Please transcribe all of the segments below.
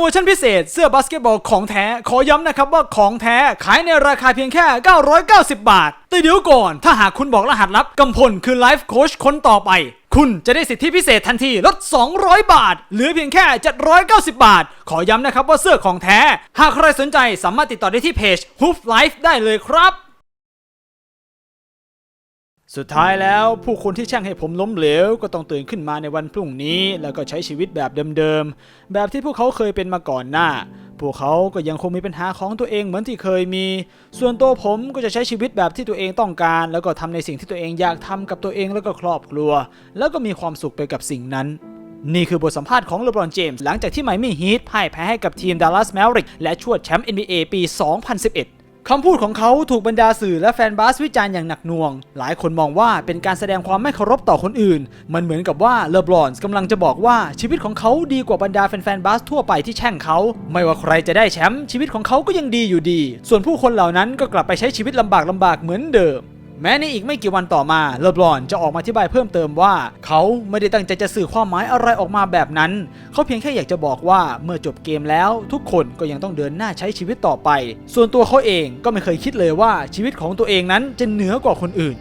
โมชั่นพิเศษเสื้อบาสเกตบอลของแท้ ขอย้ำนะครับว่าของแท้ขายในราคาเพียงแค่ 990 บาท แต่เดี๋ยวก่อน ถ้าหากคุณบอกรหัสลับกำพลคือไลฟ์โค้ชคนต่อไป คุณจะได้สิทธิพิเศษทันทีลด 200 บาท เหลือเพียงแค่ 790 บาท ขอย้ำนะครับว่าเสื้อของแท้ หากใครสนใจสามารถติดต่อได้ที่เพจ Hoof Life ได้เลยครับ สุดท้ายแล้วผู้คนที่แช่งให้ผมล้มเหลว ก็ต้องตื่นขึ้นมาในวันพรุ่งนี้ แล้วก็ใช้ชีวิตแบบเดิมๆ แบบที่พวกเขาเคยเป็นมาก่อนหน้า พวกเขาก็ยังคงมีปัญหาของตัวเองเหมือนที่เคยมี ส่วนตัวผมก็จะใช้ชีวิตแบบที่ตัวเองต้องการ แล้วก็ทำในสิ่งที่ตัวเองอยากทำกับตัวเองแล้วก็ครอบครัว แล้วก็มีความสุขไปกับสิ่งนั้นนี่คือบทสัมภาษณ์ของเลบรอนเจมส์หลังจากที่ไมมี่ฮีทพ่ายแพ้ให้กับทีมดัลลัสแมวริกและชวดแชมป์ NBA ปี 2011 คำพูดของเขาถูกบรรดาสื่อและแฟนบาสวิจารณ์อย่างหนักหน่วง หลายคนมองว่าเป็นการแสดงความไม่เคารพต่อคนอื่น มันเหมือนกับว่าเลบรอนกำลังจะบอกว่าชีวิตของเขาดีกว่าบรรดาแฟนๆบาสทั่วไปที่แช่งเขา ไม่ว่าใครจะได้แชมป์ชีวิตของเขาก็ยังดีอยู่ดี ส่วนผู้คนเหล่านั้นก็กลับไปใช้ชีวิตลำบากลำบากเหมือนเดิม แม้ในอีกไม่กี่วันต่อมาเลบรอนจะออกมาอธิบายเพิ่มเติมว่า เขาไม่ได้ตั้งใจจะสื่อความหมายอะไรออกมาแบบนั้น เขาเพียงแค่อยากจะบอกว่าเมื่อจบเกมแล้ว ทุกคนก็ยังต้องเดินหน้าใช้ชีวิตต่อไป ส่วนตัวเขาเองก็ไม่เคยคิดเลยว่าชีวิตของตัวเองนั้นจะเหนือกว่าคนอื่น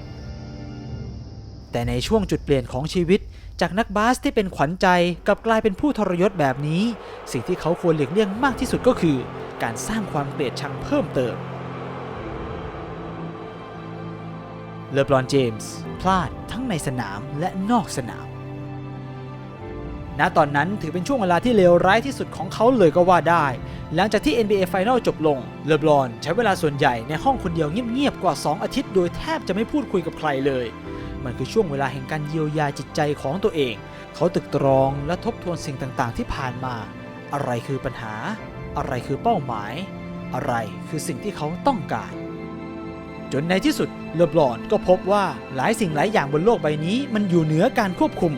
แต่ในช่วงจุดเปลี่ยนของชีวิต จากนักบาสที่เป็นขวัญใจกับกลายเป็นผู้ทรยศแบบนี้ สิ่งที่เขาควรหลีกเลี่ยงมากที่สุดก็คือ การสร้างความเกลียดชังเพิ่มเติม เลบรอนเจมส์พลาดทั้งในสนามและนอกสนาม ณ ตอนนั้นถือเป็นช่วงเวลาที่เลวร้ายที่สุดของเขาเลยก็ว่าได้ หลังจากที่ NBA Final จบลง เลบรอนใช้เวลาส่วนใหญ่ในห้องคนเดียวเงียบๆ กว่า 2 อาทิตย์โดยแทบจะไม่พูดคุยกับใครเลย มันคือช่วงเวลาแห่งการเยียวยาจิตใจของตัวเอง เขาตึกตรองและทบทวนสิ่งต่างๆ ที่ผ่านมา อะไรคือปัญหา อะไรคือเป้าหมาย อะไรคือสิ่งที่เขาต้องการ จนในที่สุดเลบรอนก็พบว่าหลายสิ่งหลายอย่างบนโลกใบนี้มันอยู่เหนือการควบคุม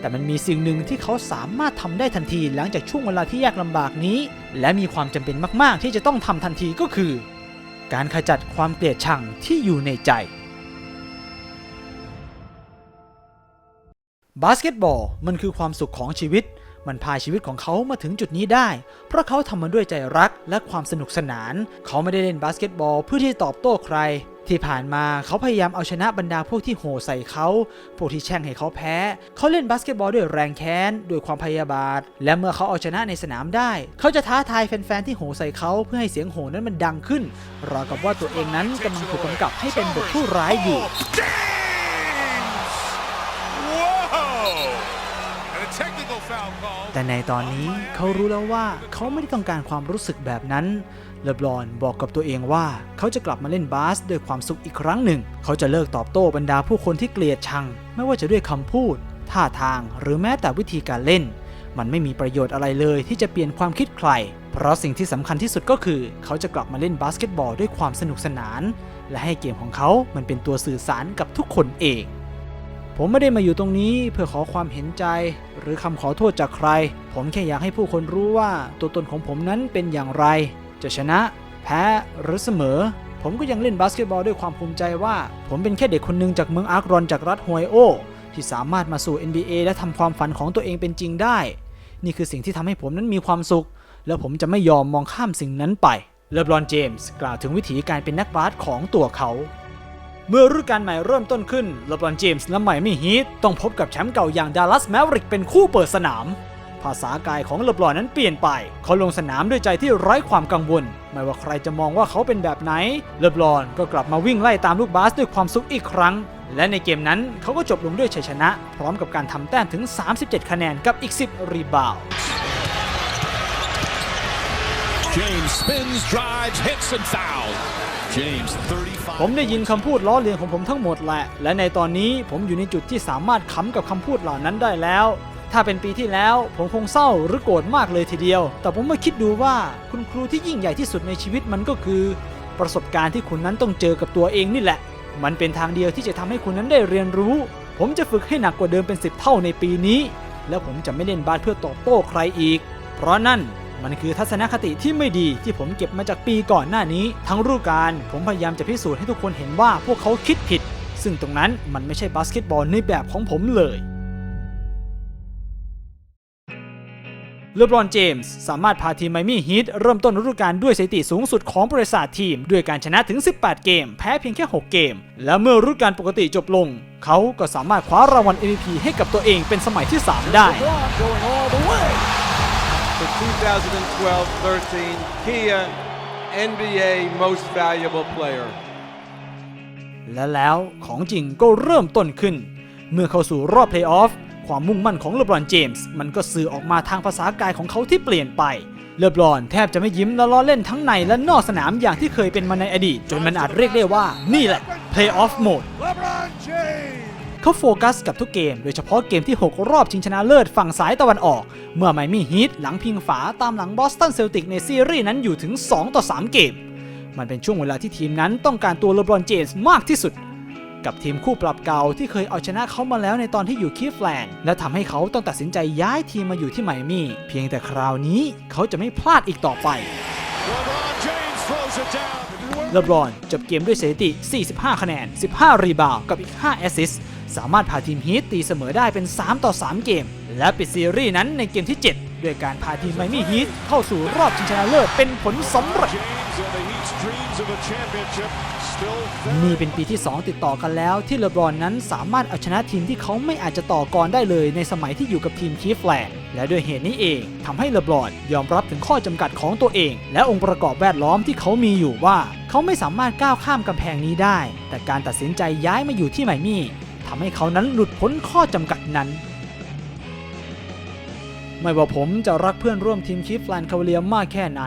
แต่มันมีสิ่งหนึ่งที่เขาสามารถทำได้ทันทีหลังจากช่วงเวลาที่ยากลำบากนี้ และมีความจำเป็นมากๆ ที่จะต้องทำทันทีก็คือ การขจัดความเกลียดชังที่อยู่ในใจบาสเกตบอลมันคือความสุขของชีวิต มันพาชีวิตของเขามาถึงจุดนี้ได้ เพราะเขาทำมันด้วยใจรักและความสนุกสนาน เขาไม่ได้เล่นบาสเกตบอลเพื่อที่จะตอบโต้ใคร ที่ผ่านมาเขาพยายามเอาชนะบรรดาพวกที่โห่ใส่เขาพวกที่แช่งให้เขาแพ้ เขาเล่นบาสเกตบอลด้วยแรงแค้นด้วยความพยาบาท และเมื่อเขาเอาชนะในสนามได้ เขาจะท้าทายแฟนๆที่โห่ใส่เขาเพื่อให้เสียงโห่นั้นมันดังขึ้นราวกับว่าตัวเองนั้นกำลังถูกกำกับให้เป็นบทผู้ร้ายอยู่ แต่ในตอนนี้เขารู้แล้วว่าเขาไม่ได้ต้องการความรู้สึกแบบนั้นเลบรอนบอกกับตัวเองว่าเขาจะกลับมาเล่นบาสด้วยความสุขอีกครั้งหนึ่ง เขาจะเลิกตอบโต้บรรดาผู้คนที่เกลียดชัง ไม่ว่าจะด้วยคำพูด ท่าทางหรือแม้แต่วิธีการเล่น มันไม่มีประโยชน์อะไรเลยที่จะเปลี่ยนความคิดใคร เพราะสิ่งที่สำคัญที่สุดก็คือ เขาจะกลับมาเล่นบาสเกตบอลด้วยความสนุกสนาน และให้เกมของเขามันเป็นตัวสื่อสารกับทุกคนเอง ผมไม่ได้มาอยู่ตรงนี้เพื่อขอความเห็นใจ หรือคำขอโทษจากใคร ผมแค่อยากให้ผู้คนรู้ว่าตัวตนของผมนั้นเป็นอย่างไร จะชนะ แพ้หรือเสมอ ผมก็ยังเล่นบาสเกตบอลด้วยความภูมิใจว่า ผมเป็นแค่เด็กคนหนึ่งจากเมืองอาร์กรอนจากรัฐฮวยโอที่สามารถมาสู่ NBA และทำความฝันของตัวเองเป็นจริงได้ นี่คือสิ่งที่ทำให้ผมนั้นมีความสุข แล้วผมจะไม่ยอมมองข้ามสิ่งนั้นไปเลบรอนเจมส์กล่าวถึงวิถีการเป็นนักบาสของตัวเขา เมื่อฤดูกาลใหม่เริ่มต้นขึ้นเลบรอนเจมส์และไมมี่ฮีทต้องพบกับแชมป์เก่าอย่างดัลลัสแมวริกเป็นคู่เปิดสนาม ภาษากายของเลบรอนนั้นเปลี่ยนไป เขาลงสนามด้วยใจที่ไร้ความกังวล ไม่ว่าใครจะมองว่าเขาเป็นแบบไหน เลบรอนก็กลับมาวิ่งไล่ตามลูกบาสด้วยความสุขอีกครั้ง และในเกมนั้นเขาก็จบลงด้วยชัยชนะ พร้อมกับการทำแต้มถึง 37 คะแนนกับอีก 10 รีบาวด์ James spins, drives, hits, and foul. ผมได้ยินคำพูดล้อเลียนของผมทั้งหมดแหละ และในตอนนี้ผมอยู่ในจุดที่สามารถค้ำกับคำพูดเหล่านั้นได้แล้ว ถ้าเป็นปีที่แล้ว ผมคงเศร้าหรือโกรธมากเลยทีเดียว แต่ผมมาคิดดูว่าคุณครูที่ยิ่งใหญ่ที่สุดในชีวิตมันก็คือ ประสบการณ์ที่คุณนั้นต้องเจอกับตัวเองนี่แหละ มันเป็นทางเดียวที่จะทำให้คุณนั้นได้เรียนรู้ ผมจะฝึกให้หนักกว่าเดิมเป็นสิบเท่าในปีนี้ แล้วผมจะไม่เล่นบาสเพื่อตอบโต้ใครอีก เพราะนั่น มันคือทัศนคติที่ไม่ดีที่ผมเก็บมาจากปีก่อนหน้านี้ ทั้งฤดูกาลผมพยายามจะพิสูจน์ให้ทุกคนเห็นว่าพวกเขาคิดผิด ซึ่งตรงนั้นมันไม่ใช่บาสเกตบอลในแบบของผมเลยเลบรอนเจมส์สามารถพาทีมไมมี่ฮีทเริ่มต้นฤดูกาลด้วยสถิติสูงสุดของบริษัททีม ด้วยการชนะถึง 18 เกม แพ้เพียงแค่ 6 เกม และเมื่อฤดูกาลปกติจบลง เขาก็สามารถคว้ารางวัล MVP ให้กับตัวเองเป็นสมัยที่ 3 ได้ 2012-13 Kia NBA Most Valuable Player. และแล้วของจริงก็เริ่มต้นขึ้น เมื่อเข้าสู่รอบเพลย์ออฟความมุ่งมั่นของเลบรอนเจมส์มันก็สื่อออกมาทางภาษากายของเขาที่เปลี่ยนไป เลบรอนแทบจะไม่ยิ้มและล้อเล่นทั้งในและนอกสนามอย่างที่เคยเป็นมาในอดีต จนมันอาจเรียกได้ว่า นี่แหละ Playoff Mode LeBron James. เขาโฟกัสกับทุกเกม โดยเฉพาะเกมที่ 6 รอบชิงชนะเลิศฝั่งสายตะวันออก เมื่อไมมี่ฮีทหลังพิงฝาตามหลังบอสตันเซลติกในซีรีส์นั้นอยู่ถึง 2 ต่อ 3 เกม มันเป็นช่วงเวลาที่ทีมนั้นต้องการตัวเลบรอนเจมส์มากที่สุด กับทีมคู่ปรับเก่าที่เคยเอาชนะเขามาแล้วในตอนที่อยู่คีฟแลนด์และทำให้เขาต้องตัดสินใจย้ายทีมมาอยู่ที่ไมมี่เพียงแต่คราวนี้เขาจะไม่พลาดอีกต่อไปเลบรอนจบเกมด้วยสถิติ 45 คะแนน 15 รีบาวกับอีก 5 แอสซิสต์ สามารถพาทีมฮีทตีเสมอได้เป็น 3 ต่อ 3 เกม และปิดซีรีส์นั้นในเกมที่ 7 ด้วยการพาทีมไมมี่ฮีทเข้าสู่รอบชิงชนะเลิศเป็นผลสำเร็จนี่เป็นปีที่ 2 ติดต่อกันแล้วที่เลบรอนนั้นสามารถเอาชนะทีมที่เขาไม่อาจจะต่อกรได้เลยในสมัยที่อยู่กับทีมคีฟแลนด์และด้วยเหตุนี้เองทำให้เลบรอนยอมรับถึงข้อจำกัดของตัวเอง และองค์ประกอบแวดล้อมที่เขามีอยู่ว่า เขาไม่สามารถก้าวข้ามกำแพงนี้ได้ แต่การตัดสินใจย้ายมาอยู่ที่ไมมี่ ทำให้เขานั้นหลุดพ้นข้อจำกัดนั้น ไม่ว่าผมจะรักเพื่อนร่วมทีมคีฟแลนด์คาวาเลียมากแค่ไหน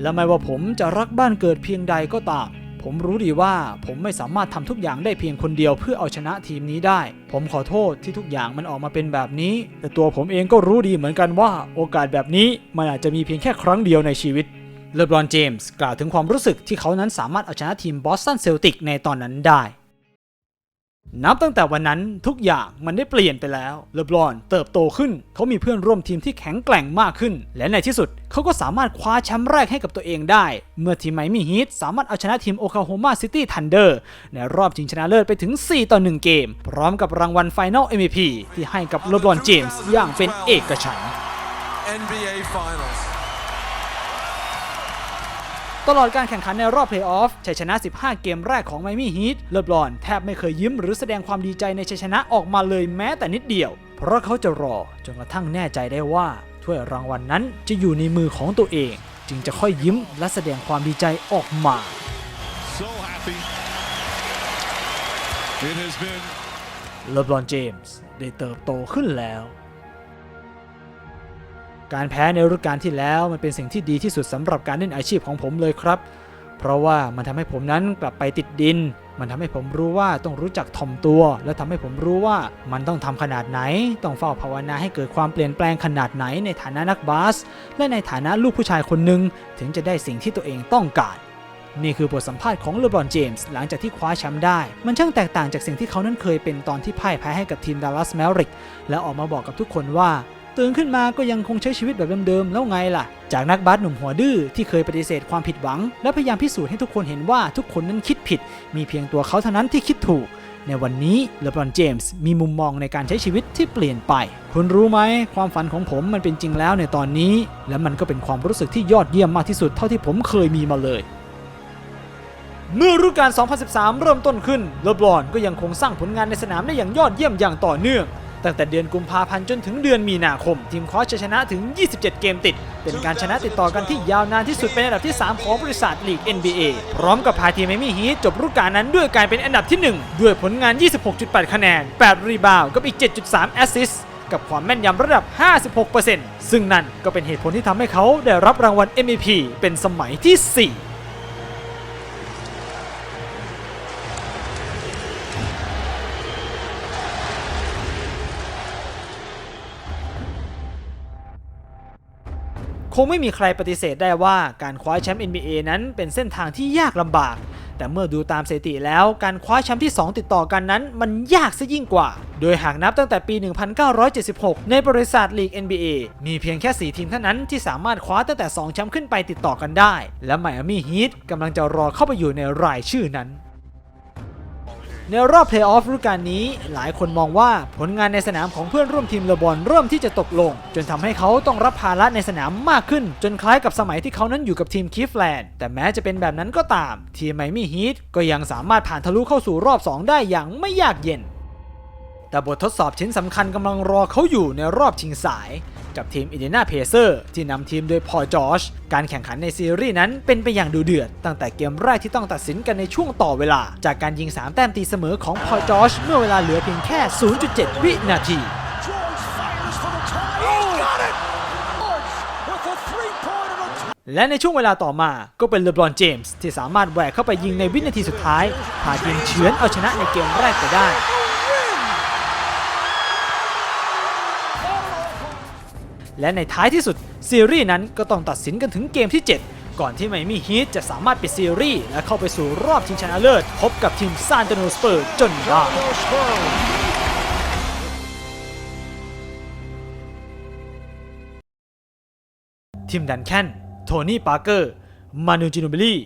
และไม่ว่าผมจะรักบ้านเกิดเพียงใดก็ตาม ผมรู้ดีว่าผมไม่สามารถทำทุกอย่างได้เพียงคนเดียวเพื่อเอาชนะทีมนี้ได้ ผมขอโทษที่ทุกอย่างมันออกมาเป็นแบบนี้ แต่ตัวผมเองก็รู้ดีเหมือนกันว่า โอกาสแบบนี้มันอาจจะมีเพียงแค่ครั้งเดียวในชีวิตเลบรอนเจมส์กล่าวถึงความรู้สึกที่เขานั้นสามารถเอาชนะทีมบอสตันเซลติกในตอนนั้นได้ นับตั้งแต่วันนั้นทุกอย่างมันได้เปลี่ยนไปแล้วเลบรอนเติบโตขึ้น เขามีเพื่อนร่วมทีมที่แข็งแกร่งมากขึ้น และในที่สุดเขาก็สามารถคว้าแชมป์แรกให้กับตัวเองได้ เมื่อทีมไมมี่ฮีทสามารถเอาชนะทีมโอคลาโฮมาซิตี้ทันเดอร์ในรอบชิงชนะเลิศไปถึง 4 ต่อ 1 เกม พร้อมกับรางวัล Final MVP ที่ให้กับเลบรอนเจมส์อย่างเป็นเอกฉันท์ NBA Finals. ตลอดการแข่งขันในรอบเพลย์ออฟชัยชนะ 15 เกมแรกของไมมี่ฮีทเลบรอนแทบไม่เคยยิ้มหรือแสดงความดีใจในชัยชนะออกมาเลยแม้แต่นิดเดียว เพราะเขาจะรอจนกระทั่งแน่ใจได้ว่าถ้วยรางวัลนนั้นจะอยู่ในมือของตัวเอง จึงจะค่อยยิ้มและแสดงความดีใจออกมา so happy. It has been เลบรอนเจมส์ได้เติบโตขึ้นแล้ว การแพ้ในฤดูกาลที่แล้วมันเป็นสิ่งที่ดีที่สุดสำหรับการเล่นอาชีพของผมเลยครับ เพราะว่ามันทำให้ผมนั้นกลับไปติดดิน มันทำให้ผมรู้ว่าต้องรู้จักถ่อมตัว และทำให้ผมรู้ว่ามันต้องทำขนาดไหน ต้องเฝ้าภาวนาให้เกิดความเปลี่ยนแปลงขนาดไหนในฐานะนักบาส และในฐานะลูกผู้ชายคนหนึ่งถึงจะได้สิ่งที่ตัวเองต้องการนี่คือบทสัมภาษณ์ของเลบรอนเจมส์หลังจากที่คว้าแชมป์ได้ มันช่างแตกต่างจากสิ่งที่เขานั้นเคยเป็นตอนที่พ่ายแพ้ให้กับทีมดัลลัสแมริกและออกมาบอกกับทุกคนว่า ตื่นขึ้นมาก็ยังคงใช้ชีวิตแบบเดิมๆแล้วไงล่ะ จากนักบาสหนุ่มหัวดื้อที่เคยปฏิเสธความผิดหวัง และพยายามพิสูจน์ให้ทุกคนเห็นว่าทุกคนนั้นคิดผิด มีเพียงตัวเขาเท่านั้นที่คิดถูก ในวันนี้เลบรอนเจมส์มีมุมมองในการใช้ชีวิตที่เปลี่ยนไป คุณรู้ไหม ความฝันของผมมันเป็นจริงแล้วในตอนนี้ และมันก็เป็นความรู้สึกที่ยอดเยี่ยมมากที่สุดเท่าที่ผมเคยมีมาเลยเมื่อฤดูกาล 2013 เริ่มต้นขึ้น เลบรอนก็ยังคงสร้างผลงานในสนามได้อย่างยอดเยี่ยมอย่างต่อเนื่อง ตั้งแต่เดือนกุมภาพันธ์จนถึงเดือนมีนาคม ทีมคว้าชัยชนะถึง 27 เกมติด เป็นการชนะติดต่อกันที่ยาวนานที่สุดเป็นอันดับที่ 3 ของบริษัทลีก NBA พร้อมกับพาทีมไมมี่ฮีทจบฤดูกาลนั้นด้วยการเป็นอันดับที่ 1 ด้วยผลงาน 26.8 คะแนน 8 รีบาวด์กับอีก 7.3 แอสซิสกับความแม่นยำระดับ 56%ซึ่งนั่นก็เป็นเหตุผลที่ทำให้เขาได้รับรางวัล MVP เป็นสมัยที่ 4 คงไม่มีใครปฏิเสธได้ว่าการคว้าแชมป์ NBA นั้นเป็นเส้นทางที่ยากลำบาก แต่เมื่อดูตามสถิติแล้วการคว้าแชมป์ที่ 2 ติดต่อกันนั้น มันยากซะยิ่งกว่า โดยหากนับตั้งแต่ปี 1976 ในบริษัทลีก NBA มีเพียงแค่ 4 ทีมเท่านั้นที่สามารถคว้าตั้งแต่ 2 แชมป์ขึ้นไปติดต่อกันได้ และไมอามี่ฮีทกำลังจะรอเข้าไปอยู่ในรายชื่อนั้น ในรอบเพลย์ออฟฤดูกาลนี้ หลายคนมองว่าผลงานในสนามของเพื่อนร่วมทีมเลบอนเริ่มที่จะตกลง จนทำให้เขาต้องรับภาระในสนามมากขึ้น จนคล้ายกับสมัยที่เขานั้นอยู่กับทีมคีฟแลนด์แต่แม้จะเป็นแบบนั้นก็ตาม ทีมไมมี่ฮีทก็ยังสามารถผ่านทะลุเข้าสู่รอบ 2 ได้อย่างไม่ยากเย็น แต่บททดสอบชิ้นสำคัญกำลังรอเขาอยู่ในรอบชิงสาย กับทีมอินเดียนาเพเซอร์ที่นำทีมโดยพอจอชการแข่งขันในซีรีส์นั้นเป็นไปอย่างดูเดือด ตั้งแต่เกมแรกที่ต้องตัดสินกันในช่วงต่อเวลา จากการยิง 3 แต้มตีเสมอของพอจอชเมื่อเวลาเหลือเพียงแค่ 0.7 วินาที และในช่วงเวลาต่อมาก็เป็นเลบรอนเจมส์ที่สามารถแหวกเข้าไปยิงในวินาทีสุดท้ายพาทีมเฉือนเอาชนะในเกมแรกไปได้ และในท้ายที่สุดซีรีส์นั้นก็ต้องตัดสินกันถึงเกมที่ 7 ก่อนที่ไมมี่ฮีทจะสามารถปิดซีรีส์และเข้าไปสู่รอบชิงชนะเลิศพบกับทีมซานตโนสเปอร์จนได้ทีมดันแคนโทนี่ปาร์เกอร์ มานูจิโนเบลี่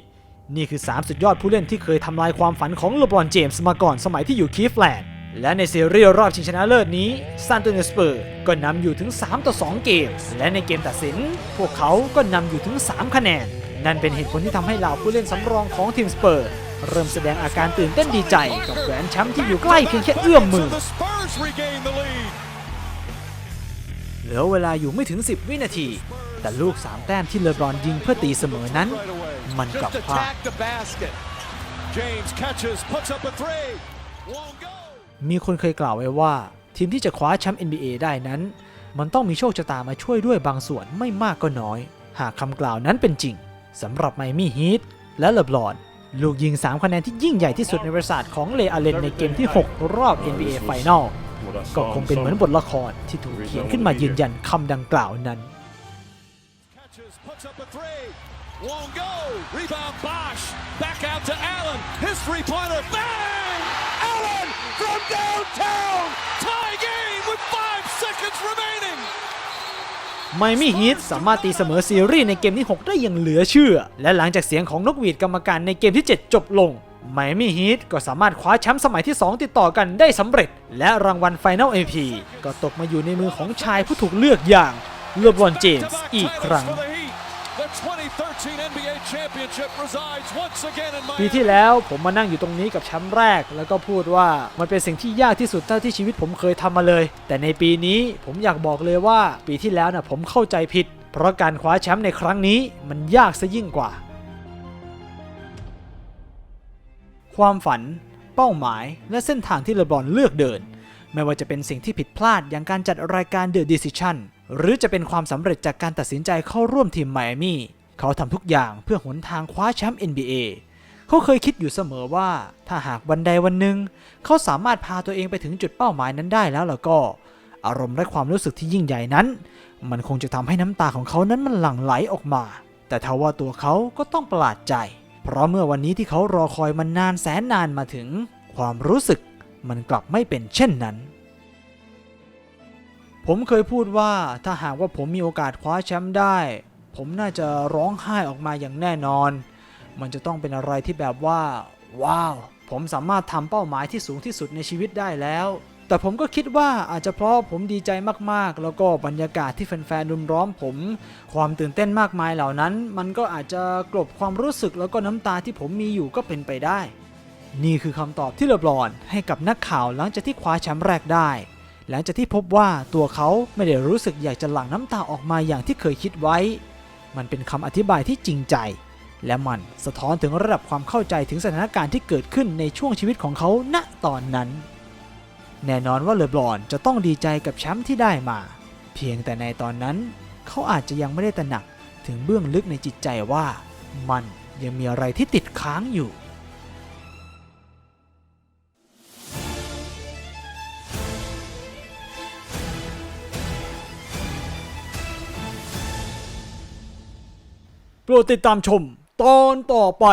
นี่คือ 3 สุดยอดผู้เล่นที่เคยทำลายความฝันของเลบรอนเจมส์มาก่อนสมัยที่อยู่คีฟแลนด์ และในซีรีส์รอบชิงชนะเลิศนี้ซานโตเนสเปอร์ก็นำอยู่ถึง 3 ต่อ 2 เกม และในเกมตัดสิน พวกเขาก็นำอยู่ถึง 3 คะแนน นั่นเป็นเหตุผลที่ทำให้เหล่าผู้เล่นสำรองของทีมสเปอร์ เริ่มแสดงอาการตื่นเต้นดีใจกับแหวนแชมป์ที่อยู่ใกล้เพียงแค่เอื้อมมือ The Spurs regain the lead. เหลือเวลาอยู่ไม่ถึง 10 วินาที แต่ลูก 3 แต้มที่เลบรอนยิงเพื่อตีเสมอนั้น Right away. มันกลับ Just พลาด มีคนเคยกล่าวไว้ว่า ทีมที่จะคว้าแชมป์ NBA ได้นั้น มันต้องมีโชคชะตามาช่วยด้วยบางส่วนไม่มากก็น้อย หากคำกล่าวนั้นเป็นจริงสำหรับไมมี่ฮีทและเลบรอน ลูกยิง 3 คะแนนที่ยิ่งใหญ่ที่สุดในประวัติศาสตร์ของเลอาเลนในเกมที่ 6 รอบ NBA Final ก็คงเป็นเหมือนบทละครที่ถูกเขียนขึ้นมายืนยันคำดังกล่าวนั้น Won't go. Rebound Bosch. Back out to Allen. His three-pointer. Bang! From downtown. Tie game with five seconds remaining. ไมมี่ฮีทสามารถตีเสมอซีรีส์ในเกมที่ 6 ได้อย่างเหลือเชื่อ และหลังจากเสียงของนกหวีดกรรมการในเกมที่ 7 จบลงไมมี่ฮีทก็สามารถคว้าแชมป์สมัยที่ 2 ติดต่อกันได้สำเร็จ และรางวัล Final MVP ก็ตกมาอยู่ในมือของชายผู้ถูกเลือกอย่างเลบรอนเจมส์อีกครั้ง ปี Miami. ที่แล้วผมมานั่งอยู่ตรงนี้กับแชมป์แรก แล้วก็พูดว่ามันเป็นสิ่งที่ยากที่สุดเท่าที่ชีวิตผมเคยทำมาเลย แต่ในปีนี้ผมอยากบอกเลยว่าปีที่แล้วนะผมเข้าใจผิด เพราะการคว้าแชมป์ในครั้งนี้มันยากซะยิ่งกว่า ความฝัน เป้าหมาย และเส้นทางที่เลบรอนเลือกเดิน ไม่ว่าจะเป็นสิ่งที่ผิดพลาดอย่างการจัดรายการ The Decision หรือจะเป็นความสำเร็จจากการตัดสินใจเข้าร่วมทีมไมอามี่ เขาทำทุกอย่างเพื่อหนทางคว้าแชมป์ NBA เขาเคยคิดอยู่เสมอว่าถ้าหากวันใดวันหนึ่ง เขาสามารถพาตัวเองไปถึงจุดเป้าหมายนั้นได้แล้วแล้วก็ อารมณ์และความรู้สึกที่ยิ่งใหญ่นั้น มันคงจะทำให้น้ำตาของเขานั้นมันหลั่งไหลออกมา แต่ทว่าตัวเขาก็ต้องประหลาดใจ เพราะเมื่อวันนี้ที่เขารอคอยมันนานแสนนานมาถึง ความรู้สึกมันกลับไม่เป็นเช่นนั้นผมเคยพูดว่าถ้าหากว่าผมมีโอกาสคว้าแชมป์ได้ ผมน่าจะร้องไห้ออกมาอย่างแน่นอน มันจะต้องเป็นอะไรที่แบบว่า ว้าว ผมสามารถทำเป้าหมายที่สูงที่สุดในชีวิตได้แล้ว แต่ผมก็คิดว่าอาจจะเพราะผมดีใจมากๆ แล้วก็บรรยากาศที่แฟนๆรุมล้อมผม ความตื่นเต้นมากมายเหล่านั้น มันก็อาจจะกลบความรู้สึกแล้วก็น้ำตาที่ผมมีอยู่ก็เป็นไปได้ นี่คือคำตอบที่เลบรอนให้กับนักข่าวหลังจากที่คว้าแชมป์แรกได้หลังจากที่พบว่าตัวเขาไม่ได้รู้สึกอยากจะหลั่งน้ำตาออกมาอย่างที่เคยคิดไว้ มันเป็นคำอธิบายที่จริงใจ และมันสะท้อนถึงระดับความเข้าใจถึงสถานการณ์ที่เกิดขึ้นในช่วงชีวิตของเขาณตอนนั้น แน่นอนว่าเลบรอนจะต้องดีใจกับแชมป์ที่ได้มา เพียงแต่ในตอนนั้น เขาอาจจะยังไม่ได้ตระหนักถึงเบื้องลึกในจิตใจว่า มันยังมีอะไรที่ติดค้างอยู่ ดติดตามชมตอนต่อไป